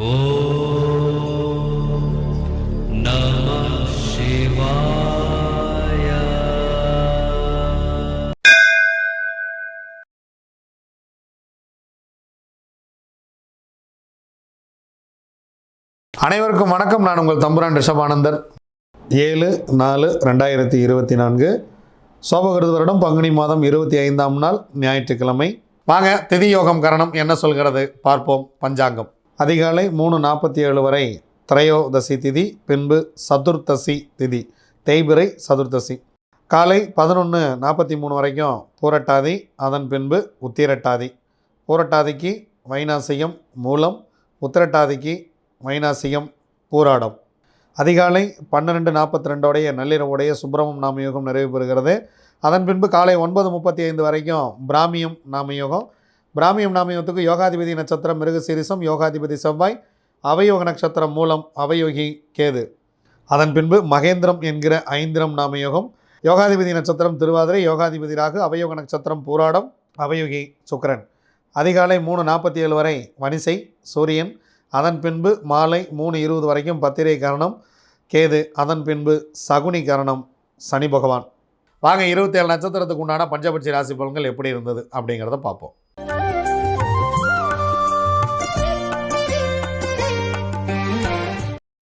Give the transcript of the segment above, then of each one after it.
அனைவருக்கும் வணக்கம். நான் உங்கள் தம்புரான் ரிஷபானந்தர் ஏழு நாலு ரெண்டாயிரத்தி இருபத்தி நான்கு. சோபகிருத வருடம் பங்குனி மாதம் இருபத்தி ஐந்தாம் நாள் ஞாயிற்றுக்கிழமை. வாங்க திதி யோகம் கரணம் என்ன சொல்கிறது? பார்ப்போம் பஞ்சாங்கம். அதிகாலை மூணு நாற்பத்தி ஏழு வரை திரையோதசி திதி பின்பு சதுர்த்தசி திதி தேய்பிறை சதுர்த்தசி. காலை பதினொன்று நாற்பத்தி மூணு வரைக்கும் பூரட்டாதி அதன் பின்பு உத்திரட்டாதி. பூரட்டாதிக்கு வைநாசிகம் மூலம் உத்திரட்டாதிக்கு வைநாசிகம் பூராடம். அதிகாலை பன்னிரெண்டு நாற்பத்தி ரெண்டோடைய நள்ளிரவுடைய சுப்பிரமம் நாமயோகம் நிறைவு பெறுகிறது. அதன் பின்பு காலை ஒன்பது முப்பத்தி ஐந்து வரைக்கும் பிராமியம் நாமயோகம் பிராமியம் நாமயத்துக்கு யோகாதிபதி நட்சத்திரம் மிருக சீரிசம் யோகாதிபதி செவ்வாய் அவயோக நட்சத்திரம் மூலம் அவயோகி கேது. அதன் பின்பு மகேந்திரம் என்கிற ஐந்திரம் நாமயோகம் யோகாதிபதி நட்சத்திரம் திருவாதிரை யோகாதிபதி ராகு அவயோக நட்சத்திரம் பூராடம் அவயோகி சுக்கரன். அதிகாலை மூணு நாற்பத்தி ஏழு வரை வனிசை சூரியன். அதன் பின்பு மாலை மூணு இருபது வரைக்கும் பத்திரை கரணம் கேது. அதன் பின்பு சகுனி கரணம் சனி பகவான். வாங்க இருபத்தேழு நட்சத்திரத்துக்கு உண்டான பஞ்சபட்சி ராசி பலன்கள் எப்படி இருந்தது அப்படிங்கிறத பார்ப்போம்.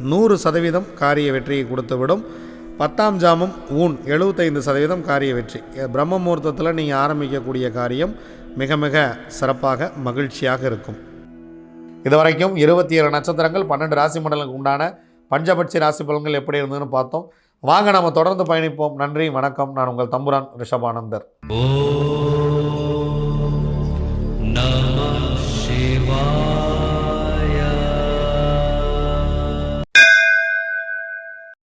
நூறு சதவீதம் காரிய வெற்றியை கொடுத்துவிடும். பத்தாம் ஜாமம் ஊன் எழுபத்தைந்து சதவீதம் காரிய வெற்றி. பிரம்ம முகூர்த்தத்தில் நீங்கள் ஆரம்பிக்கக்கூடிய காரியம் மிக மிக சிறப்பாக மகிழ்ச்சியாக இருக்கும். இதுவரைக்கும் இருபத்தி ஏழு நட்சத்திரங்கள் பன்னெண்டு ராசி மண்டலங்களுக்கு உண்டான பஞ்சபட்சி ராசி பலன்கள் எப்படி இருந்ததுன்னு பார்த்தோம். வாங்க நம்ம தொடர்ந்து பயணிப்போம். நன்றி வணக்கம். நான் உங்கள் தம்புரான் ரிஷபானந்தர். ஓ